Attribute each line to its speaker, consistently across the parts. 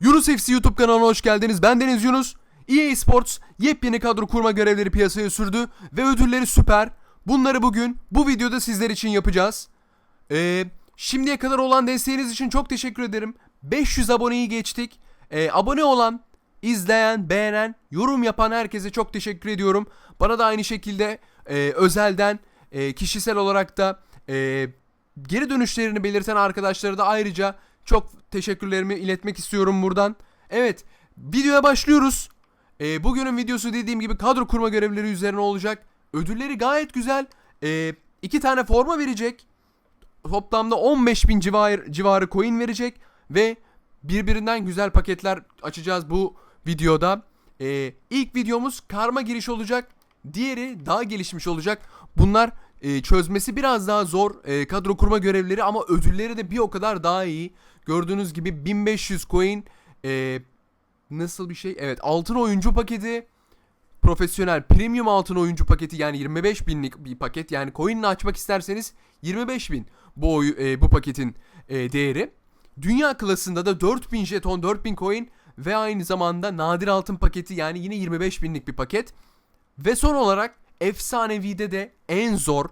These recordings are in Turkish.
Speaker 1: Yunus FC YouTube kanalına hoş geldiniz. Ben Deniz Yunus. EA Sports yepyeni kadro kurma görevleri piyasaya sürdü ve ödülleri süper. Bunları bugün bu videoda sizler için yapacağız. Ee, şimdiye kadar olan desteğiniz için çok teşekkür ederim. 500 aboneyi geçtik. Ee, abone olan, izleyen, beğenen, yorum yapan herkese çok teşekkür ediyorum. Bana da aynı şekilde e, özelden, e, kişisel olarak da e, geri dönüşlerini belirten arkadaşlara da ayrıca çok teşekkürlerimi iletmek istiyorum buradan. Evet, videoya başlıyoruz. Ee, bugünün videosu dediğim gibi kadro kurma görevleri üzerine olacak. Ödülleri gayet güzel. Ee, iki tane forma verecek. Toplamda 15 bin civarı, civarı coin verecek. Ve birbirinden güzel paketler açacağız bu videoda. Ee, ilk videomuz karma giriş olacak. Diğeri daha gelişmiş olacak. Bunlar e, çözmesi biraz daha zor e, kadro kurma görevleri ama ödülleri de bir o kadar daha iyi. Gördüğünüz gibi 1500 coin e, nasıl bir şey? Evet altın oyuncu paketi profesyonel premium altın oyuncu paketi yani 25 binlik bir paket yani coin'ini açmak isterseniz 25 bin bu, e, bu paketin e, değeri. Dünya klasında da 4000 jeton 4000 coin ve aynı zamanda nadir altın paketi yani yine 25 binlik bir paket. Ve son olarak Efsanevi'de de en zor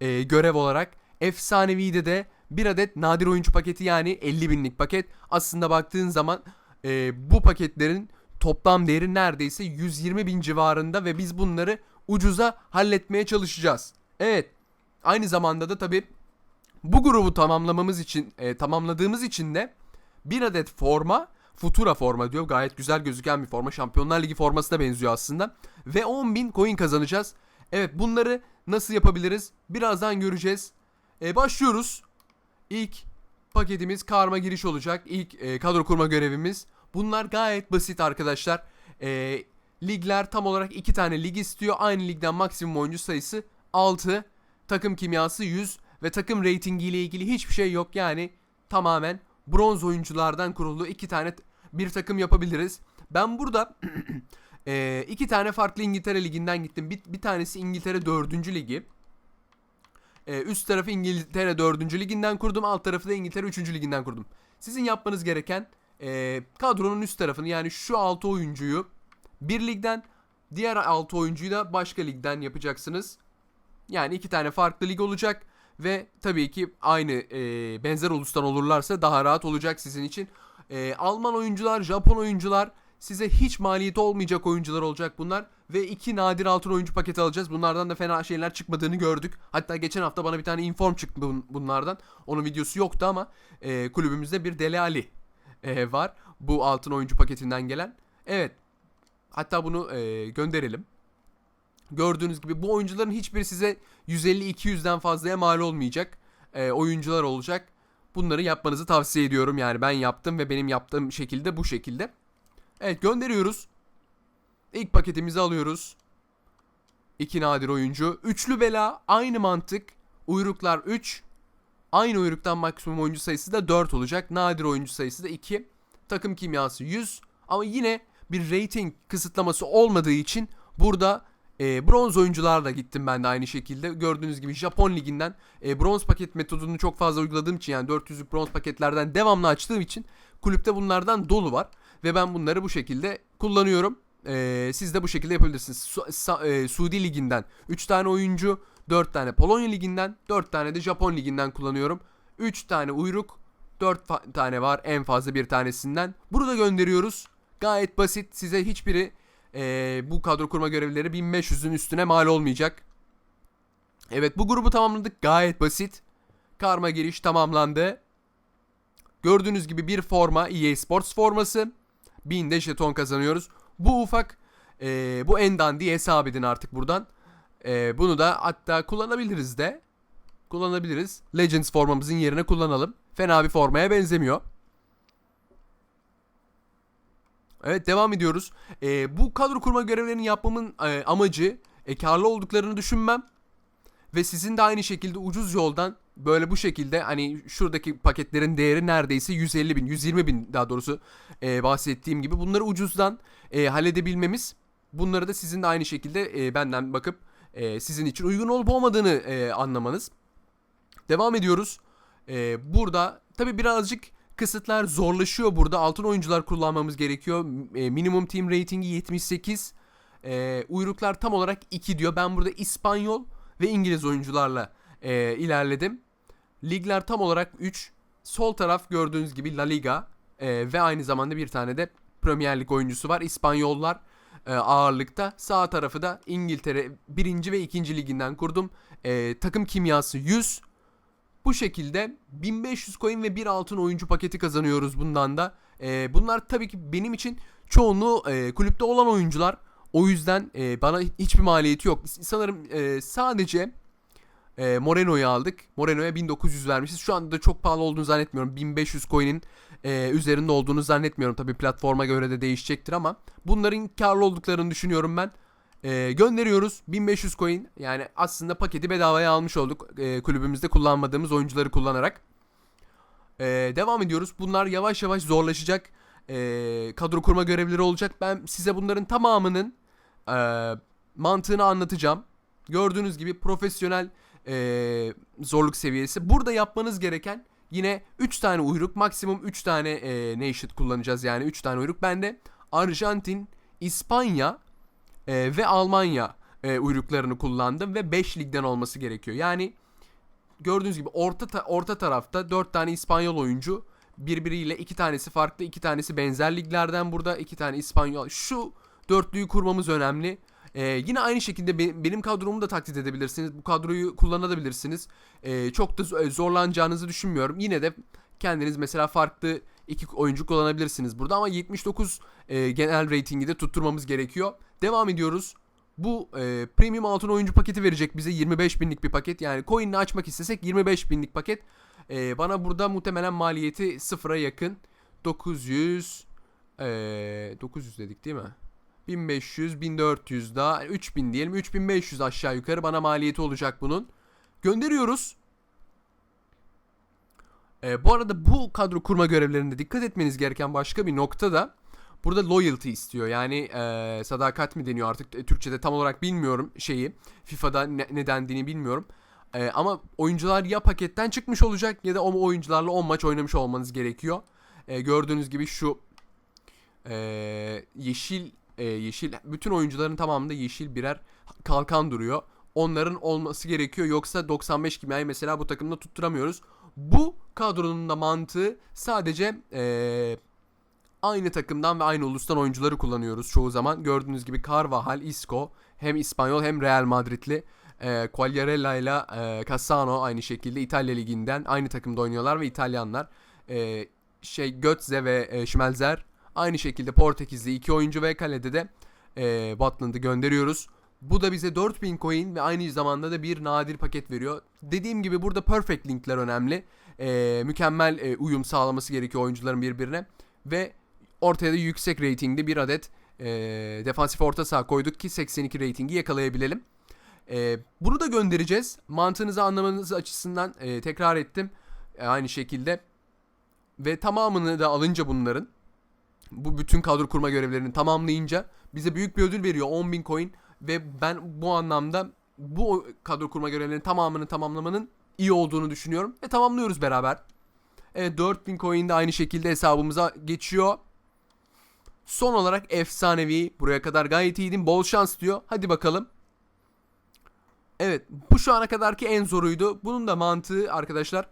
Speaker 1: e, görev olarak Efsanevi'de de bir adet nadir oyuncu paketi yani 50 binlik paket. Aslında baktığın zaman e, bu paketlerin toplam değeri neredeyse 120 bin civarında ve biz bunları ucuza halletmeye çalışacağız. Evet aynı zamanda da tabi bu grubu tamamlamamız için e, tamamladığımız için de bir adet forma Futura forma diyor. Gayet güzel gözüken bir forma. Şampiyonlar Ligi formasına benziyor aslında. Ve 10.000 coin kazanacağız. Evet bunları nasıl yapabiliriz? Birazdan göreceğiz. E, başlıyoruz. İlk paketimiz karma giriş olacak. İlk e, kadro kurma görevimiz. Bunlar gayet basit arkadaşlar. E, ligler tam olarak iki tane lig istiyor. Aynı ligden maksimum oyuncu sayısı 6. Takım kimyası 100 ve takım reytingi ile ilgili hiçbir şey yok. Yani tamamen bronz oyunculardan kurulu iki tane t- bir takım yapabiliriz. Ben burada e, iki tane farklı İngiltere liginden gittim. Bir, bir tanesi İngiltere 4. ligi. E, üst tarafı İngiltere 4. liginden kurdum. Alt tarafı da İngiltere 3. liginden kurdum. Sizin yapmanız gereken e, kadronun üst tarafını yani şu 6 oyuncuyu bir ligden diğer 6 oyuncuyu da başka ligden yapacaksınız. Yani iki tane farklı lig olacak ve tabii ki aynı e, benzer ulustan olurlarsa daha rahat olacak sizin için. E, Alman oyuncular, Japon oyuncular size hiç maliyeti olmayacak oyuncular olacak bunlar ve iki nadir altın oyuncu paketi alacağız. Bunlardan da fena şeyler çıkmadığını gördük. Hatta geçen hafta bana bir tane inform çıktı bun- bunlardan. Onun videosu yoktu ama e, kulübümüzde bir Dele Ali e, var. Bu altın oyuncu paketinden gelen. Evet. Hatta bunu e, gönderelim. Gördüğünüz gibi bu oyuncuların hiçbiri size 150-200'den fazlaya mal olmayacak e, oyuncular olacak. Bunları yapmanızı tavsiye ediyorum. Yani ben yaptım ve benim yaptığım şekilde bu şekilde. Evet gönderiyoruz. İlk paketimizi alıyoruz. İki nadir oyuncu. Üçlü bela aynı mantık. Uyruklar 3. Aynı uyruktan maksimum oyuncu sayısı da 4 olacak. Nadir oyuncu sayısı da 2. Takım kimyası 100. Ama yine bir rating kısıtlaması olmadığı için burada e, bronz oyuncularla gittim ben de aynı şekilde. Gördüğünüz gibi Japon liginden e, bronz paket metodunu çok fazla uyguladığım için yani 400'lük bronz paketlerden devamlı açtığım için kulüpte bunlardan dolu var. Ve ben bunları bu şekilde kullanıyorum. E, siz de bu şekilde yapabilirsiniz. Su, Sa- e, Suudi liginden 3 tane oyuncu, 4 tane Polonya liginden, 4 tane de Japon liginden kullanıyorum. 3 tane uyruk, 4 fa- tane var en fazla bir tanesinden. Burada gönderiyoruz. Gayet basit. Size hiçbiri ee, bu kadro kurma görevlileri 1500'ün üstüne mal olmayacak. Evet bu grubu tamamladık. Gayet basit. Karma giriş tamamlandı. Gördüğünüz gibi bir forma EA Sports forması. 1000 de jeton kazanıyoruz. Bu ufak ee, bu en dandiyi hesap edin artık buradan. Ee, bunu da hatta kullanabiliriz de. Kullanabiliriz. Legends formamızın yerine kullanalım. Fena bir formaya benzemiyor. Evet devam ediyoruz. Ee, bu kadro kurma görevlerini yapmamın e, amacı e, karlı olduklarını düşünmem. Ve sizin de aynı şekilde ucuz yoldan böyle bu şekilde hani şuradaki paketlerin değeri neredeyse 150 bin 120 bin daha doğrusu e, bahsettiğim gibi bunları ucuzdan e, halledebilmemiz. Bunları da sizin de aynı şekilde e, benden bakıp e, sizin için uygun olup olmadığını e, anlamanız. Devam ediyoruz. E, burada tabi birazcık kısıtlar zorlaşıyor burada. Altın oyuncular kullanmamız gerekiyor. E, minimum team ratingi 78. E, uyruklar tam olarak 2 diyor. Ben burada İspanyol ve İngiliz oyuncularla e, ilerledim. Ligler tam olarak 3. Sol taraf gördüğünüz gibi La Liga e, ve aynı zamanda bir tane de Premier Lig oyuncusu var. İspanyollar e, ağırlıkta. Sağ tarafı da İngiltere 1. ve 2. liginden kurdum. E, takım kimyası 100. Bu şekilde 1500 coin ve bir altın oyuncu paketi kazanıyoruz bundan da. E, bunlar tabii ki benim için çoğunluğu e, kulüpte olan oyuncular. O yüzden e, bana hiçbir maliyeti yok. Sanırım e, sadece e, Moreno'yu aldık. Moreno'ya 1900 vermişiz. Şu anda da çok pahalı olduğunu zannetmiyorum. 1500 coin'in e, üzerinde olduğunu zannetmiyorum. Tabii platforma göre de değişecektir ama bunların karlı olduklarını düşünüyorum ben. E, gönderiyoruz 1500 coin. Yani aslında paketi bedavaya almış olduk. E, kulübümüzde kullanmadığımız oyuncuları kullanarak. E, devam ediyoruz. Bunlar yavaş yavaş zorlaşacak. E, kadro kurma görevleri olacak. Ben size bunların tamamının e, mantığını anlatacağım. Gördüğünüz gibi profesyonel e, zorluk seviyesi. Burada yapmanız gereken yine 3 tane uyruk maksimum 3 tane e, nation kullanacağız yani 3 tane uyruk. Ben de Arjantin, İspanya e, ve Almanya e, uyruklarını kullandım ve 5 ligden olması gerekiyor. Yani gördüğünüz gibi orta ta- orta tarafta 4 tane İspanyol oyuncu birbiriyle iki tanesi farklı iki tanesi benzer liglerden burada iki tane İspanyol şu dörtlüyü kurmamız önemli. Ee, yine aynı şekilde be- benim kadromu da taklit edebilirsiniz. Bu kadroyu kullanabilirsiniz. Ee, çok da zo- zorlanacağınızı düşünmüyorum. Yine de kendiniz mesela farklı iki oyuncu kullanabilirsiniz burada ama 79 e, genel ratingi de tutturmamız gerekiyor. Devam ediyoruz. Bu e, premium altın oyuncu paketi verecek bize 25 binlik bir paket. Yani coin'ini açmak istesek 25 binlik paket. E, bana burada muhtemelen maliyeti sıfıra yakın. 900 e, 900 dedik değil mi? 1500, 1400 daha 3000 diyelim. 3500 aşağı yukarı bana maliyeti olacak bunun. Gönderiyoruz. Ee, bu arada bu kadro kurma görevlerinde dikkat etmeniz gereken başka bir nokta da burada loyalty istiyor. Yani e, sadakat mi deniyor artık e, Türkçe'de tam olarak bilmiyorum şeyi. FIFA'da ne, ne dendiğini bilmiyorum. E, ama oyuncular ya paketten çıkmış olacak ya da o oyuncularla 10 maç oynamış olmanız gerekiyor. E, gördüğünüz gibi şu e, yeşil e, yeşil bütün oyuncuların tamamında yeşil birer kalkan duruyor. Onların olması gerekiyor yoksa 95 kimyayı mesela bu takımda tutturamıyoruz. Bu kadronun da mantığı sadece e, aynı takımdan ve aynı ulustan oyuncuları kullanıyoruz çoğu zaman. Gördüğünüz gibi Carvajal, Isco hem İspanyol hem Real Madridli. E, Quagliarella ile e, Cassano aynı şekilde İtalya liginden aynı takımda oynuyorlar ve İtalyanlar. E, şey Götze ve e, Schmelzer aynı şekilde Portekizli iki oyuncu ve kalede de e, Butland'ı gönderiyoruz. Bu da bize 4000 coin ve aynı zamanda da bir nadir paket veriyor. Dediğim gibi burada perfect linkler önemli. E, mükemmel e, uyum sağlaması gerekiyor oyuncuların birbirine. Ve ortaya da yüksek ratingli bir adet e, defansif orta saha koyduk ki 82 ratingi yakalayabilelim. E, bunu da göndereceğiz. Mantığınızı anlamanız açısından e, tekrar ettim. E, aynı şekilde. Ve tamamını da alınca bunların bu bütün kadro kurma görevlerini tamamlayınca bize büyük bir ödül veriyor 10.000 coin ve ben bu anlamda bu kadro kurma görevlerinin tamamını tamamlamanın iyi olduğunu düşünüyorum ve tamamlıyoruz beraber. Evet 4000 coin de aynı şekilde hesabımıza geçiyor. Son olarak efsanevi buraya kadar gayet iyiydim bol şans diyor. Hadi bakalım. Evet bu şu ana kadarki en zoruydu. Bunun da mantığı arkadaşlar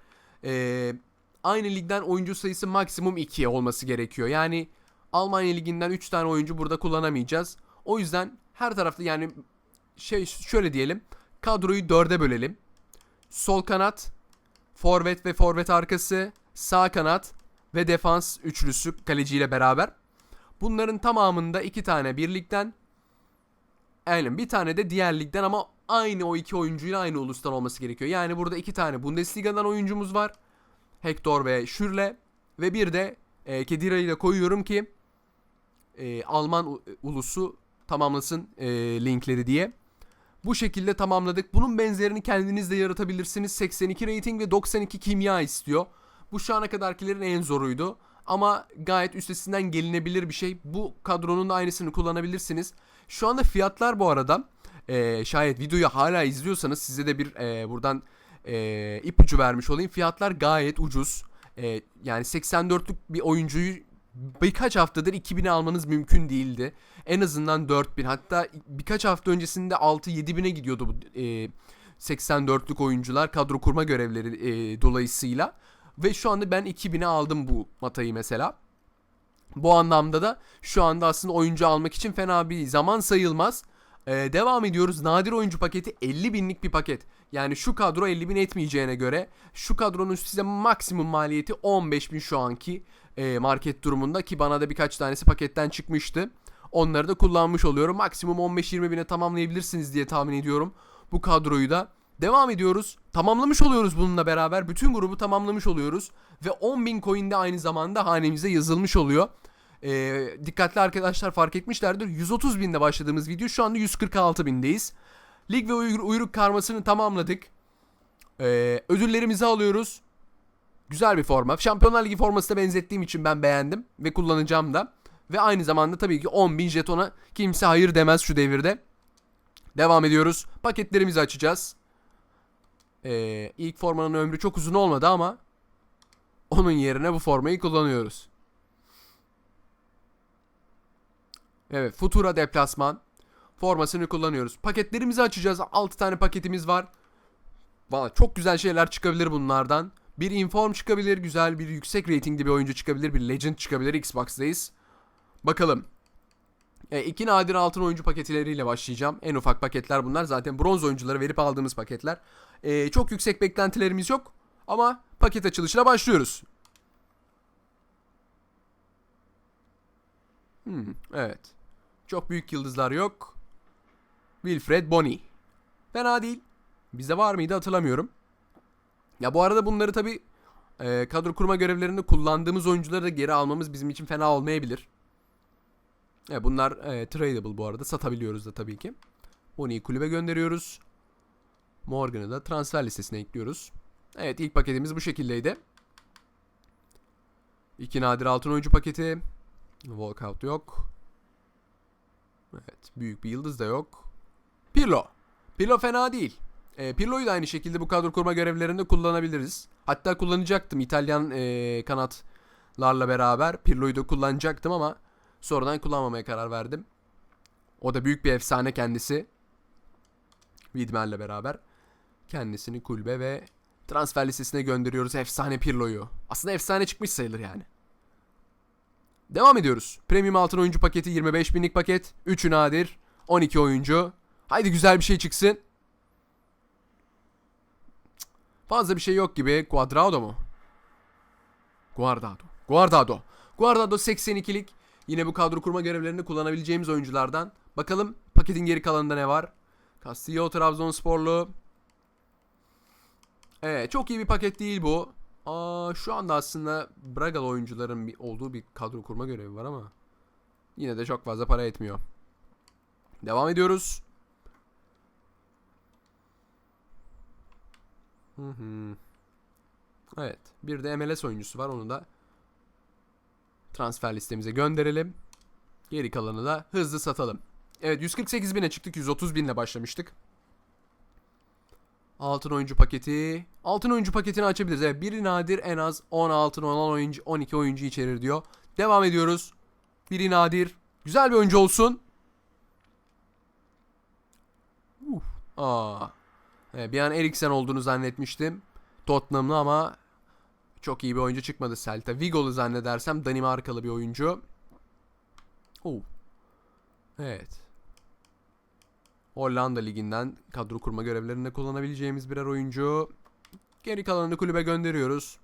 Speaker 1: ee, aynı ligden oyuncu sayısı maksimum 2 olması gerekiyor. Yani Almanya liginden 3 tane oyuncu burada kullanamayacağız. O yüzden her tarafta yani şey şöyle diyelim. Kadroyu 4'e bölelim. Sol kanat, forvet ve forvet arkası, sağ kanat ve defans üçlüsü kaleciyle beraber. Bunların tamamında 2 tane bir ligden Aynen bir tane de diğer ligden ama aynı o iki oyuncuyla aynı ulustan olması gerekiyor. Yani burada iki tane Bundesliga'dan oyuncumuz var. Hector ve Schürrle ve bir de e, Kedira'yı da koyuyorum ki e, Alman u- ulusu tamamlasın e, linkleri diye. Bu şekilde tamamladık. Bunun benzerini kendiniz de yaratabilirsiniz. 82 rating ve 92 kimya istiyor. Bu şu ana kadarkilerin en zoruydu. Ama gayet üstesinden gelinebilir bir şey. Bu kadronun da aynısını kullanabilirsiniz. Şu anda fiyatlar bu arada e, şayet videoyu hala izliyorsanız size de bir e, buradan e, ipucu vermiş olayım. Fiyatlar gayet ucuz. Ee, yani 84'lük bir oyuncuyu birkaç haftadır 2000'e almanız mümkün değildi. En azından 4000 hatta birkaç hafta öncesinde 6-7 bine gidiyordu bu e, 84'lük oyuncular kadro kurma görevleri e, dolayısıyla. Ve şu anda ben 2000'e aldım bu matayı mesela. Bu anlamda da şu anda aslında oyuncu almak için fena bir zaman sayılmaz. Ee, devam ediyoruz. Nadir oyuncu paketi 50 binlik bir paket. Yani şu kadro 50 bin etmeyeceğine göre şu kadronun size maksimum maliyeti 15 bin şu anki e, market durumunda ki bana da birkaç tanesi paketten çıkmıştı. Onları da kullanmış oluyorum. Maksimum 15-20 bine tamamlayabilirsiniz diye tahmin ediyorum bu kadroyu da. Devam ediyoruz. Tamamlamış oluyoruz bununla beraber. Bütün grubu tamamlamış oluyoruz. Ve 10.000 coin de aynı zamanda hanemize yazılmış oluyor. Ee, dikkatli arkadaşlar fark etmişlerdir. 130 binde başladığımız video şu anda 146 bindeyiz. Lig ve uyur- uyruk karmasını tamamladık. Ee, ödüllerimizi alıyoruz. Güzel bir forma. Şampiyonlar Ligi formasına benzettiğim için ben beğendim ve kullanacağım da. Ve aynı zamanda tabii ki 10.000 jetona kimse hayır demez şu devirde. Devam ediyoruz. Paketlerimizi açacağız. Ee, ilk formanın ömrü çok uzun olmadı ama onun yerine bu formayı kullanıyoruz. Evet, Futura deplasman formasını kullanıyoruz. Paketlerimizi açacağız. 6 tane paketimiz var. Valla çok güzel şeyler çıkabilir bunlardan. Bir inform çıkabilir, güzel bir yüksek ratingli bir oyuncu çıkabilir, bir legend çıkabilir Xbox'dayız. Bakalım. E, iki nadir altın oyuncu paketleriyle başlayacağım. En ufak paketler bunlar. Zaten bronz oyuncuları verip aldığımız paketler. E, çok yüksek beklentilerimiz yok. Ama paket açılışına başlıyoruz. Hmm, evet. Çok büyük yıldızlar yok. Wilfred Boni. Fena değil. Bizde var mıydı hatırlamıyorum. Ya bu arada bunları tabi e, kadro kurma görevlerinde kullandığımız oyuncuları da geri almamız bizim için fena olmayabilir. E, bunlar e, tradable bu arada. Satabiliyoruz da tabii ki. Boni'yi kulübe gönderiyoruz. Morgan'ı da transfer listesine ekliyoruz. Evet ilk paketimiz bu şekildeydi. İki nadir altın oyuncu paketi. Walkout yok. Evet büyük bir yıldız da yok. Pirlo. Pirlo fena değil. E, Pirlo'yu da aynı şekilde bu kadro kurma görevlerinde kullanabiliriz. Hatta kullanacaktım İtalyan e, kanatlarla beraber. Pirlo'yu da kullanacaktım ama sonradan kullanmamaya karar verdim. O da büyük bir efsane kendisi. Widmer'le beraber. Kendisini kulübe ve transfer listesine gönderiyoruz efsane Pirlo'yu. Aslında efsane çıkmış sayılır yani. Devam ediyoruz. Premium altın oyuncu paketi 25 binlik paket. 3'ü nadir. 12 oyuncu. Haydi güzel bir şey çıksın. Fazla bir şey yok gibi. Cuadrado mu? Guardado. Guardado. Guardado 82'lik. Yine bu kadro kurma görevlerini kullanabileceğimiz oyunculardan. Bakalım paketin geri kalanında ne var? Castillo Trabzonsporlu. Evet çok iyi bir paket değil bu. Aa, şu anda aslında Bragalı oyuncuların bir, olduğu bir kadro kurma görevi var ama yine de çok fazla para etmiyor. Devam ediyoruz. Hı hı. Evet. Bir de MLS oyuncusu var. Onu da transfer listemize gönderelim. Geri kalanı da hızlı satalım. Evet 148 bine çıktık. 130 binle başlamıştık. Altın oyuncu paketi. Altın oyuncu paketini açabiliriz. Evet biri nadir en az 10 altın olan oyuncu 12 oyuncu içerir diyor. Devam ediyoruz. Biri nadir. Güzel bir oyuncu olsun. Uf. Aa. Evet, bir an Eriksen olduğunu zannetmiştim. Tottenham'lı ama çok iyi bir oyuncu çıkmadı Celta. Vigo'lu zannedersem Danimarkalı bir oyuncu. Oo. Evet. Hollanda liginden kadro kurma görevlerinde kullanabileceğimiz birer oyuncu. Geri kalanını kulübe gönderiyoruz.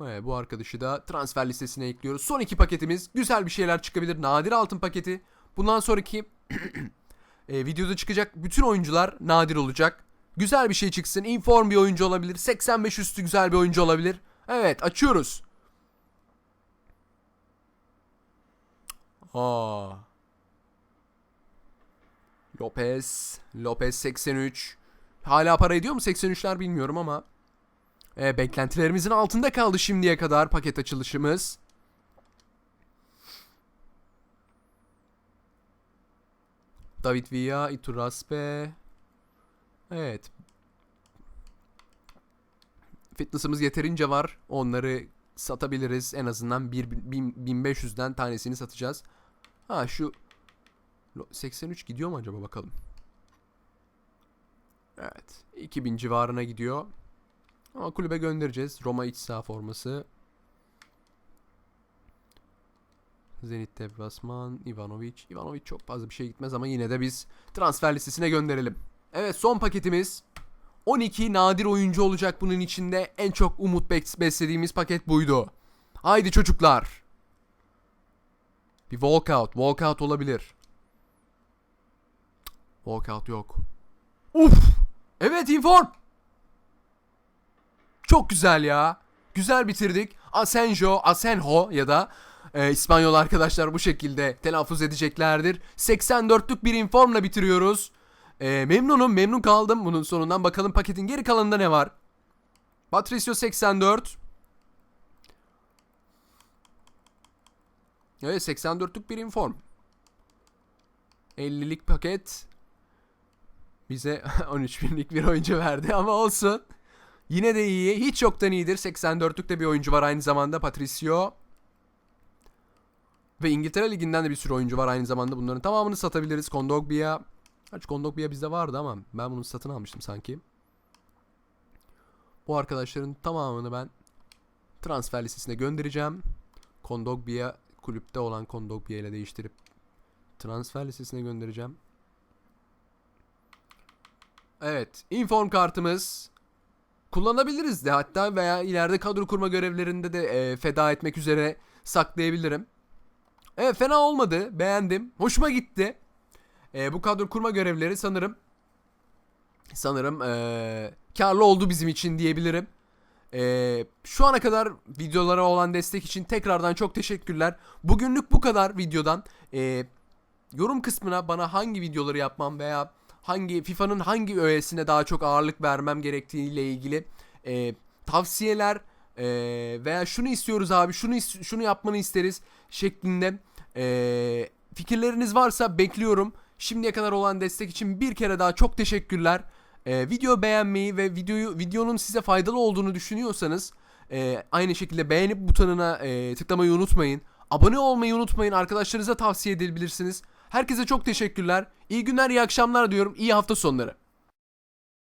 Speaker 1: Evet, bu arkadaşı da transfer listesine ekliyoruz. Son iki paketimiz. Güzel bir şeyler çıkabilir. Nadir altın paketi. Bundan sonraki e, videoda çıkacak bütün oyuncular nadir olacak. Güzel bir şey çıksın. Inform bir oyuncu olabilir. 85 üstü güzel bir oyuncu olabilir. Evet açıyoruz. Aa. Lopez. Lopez 83. Hala para ediyor mu 83'ler bilmiyorum ama. E, beklentilerimizin altında kaldı şimdiye kadar paket açılışımız. David Villa, Iturraspe. Evet. fitness'ımız yeterince var. Onları satabiliriz. En azından bir, bin- 1500'den tanesini satacağız. Ha şu 83 gidiyor mu acaba bakalım. Evet. 2000 civarına gidiyor. Ama kulübe göndereceğiz. Roma iç saha forması. Zenit deplasman, Ivanovic. Ivanovic çok fazla bir şey gitmez ama yine de biz transfer listesine gönderelim. Evet son paketimiz 12 nadir oyuncu olacak bunun içinde. En çok umut beslediğimiz paket buydu. Haydi çocuklar. Bir walkout. Walkout olabilir. Walkout yok. Uf! Evet inform. Çok güzel ya. Güzel bitirdik. Asenjo, Asenho ya da e, İspanyol arkadaşlar bu şekilde telaffuz edeceklerdir. 84'lük bir informla bitiriyoruz. E, memnunum, memnun kaldım bunun sonundan. Bakalım paketin geri kalanında ne var? Patricio 84. Evet 84'lük bir inform. 50'lik paket bize 13 binlik bir oyuncu verdi ama olsun. Yine de iyi. Hiç yoktan iyidir. 84'lük de bir oyuncu var aynı zamanda Patricio. Ve İngiltere Ligi'nden de bir sürü oyuncu var aynı zamanda. Bunların tamamını satabiliriz. Kondogbia. Gerçi Kondogbia bizde vardı ama ben bunu satın almıştım sanki. Bu arkadaşların tamamını ben transfer listesine göndereceğim. Kondogbia kulüpte olan Kondogbia ile değiştirip transfer listesine göndereceğim. Evet, inform kartımız kullanabiliriz de hatta veya ileride kadro kurma görevlerinde de e, feda etmek üzere saklayabilirim. Evet fena olmadı. Beğendim. Hoşuma gitti. E, bu kadro kurma görevleri sanırım sanırım e, karlı oldu bizim için diyebilirim. E, şu ana kadar videolara olan destek için tekrardan çok teşekkürler. Bugünlük bu kadar videodan. E, yorum kısmına bana hangi videoları yapmam veya hangi FIFA'nın hangi öğesine daha çok ağırlık vermem gerektiğiyle ilgili e, tavsiyeler e, veya şunu istiyoruz abi şunu şunu yapmanı isteriz şeklinde e, fikirleriniz varsa bekliyorum. Şimdiye kadar olan destek için bir kere daha çok teşekkürler. E, video beğenmeyi ve videoyu videonun size faydalı olduğunu düşünüyorsanız e, aynı şekilde beğenip butonuna e, tıklamayı unutmayın. Abone olmayı unutmayın. Arkadaşlarınıza tavsiye edebilirsiniz. Herkese çok teşekkürler. İyi günler, iyi akşamlar diyorum. İyi hafta sonları.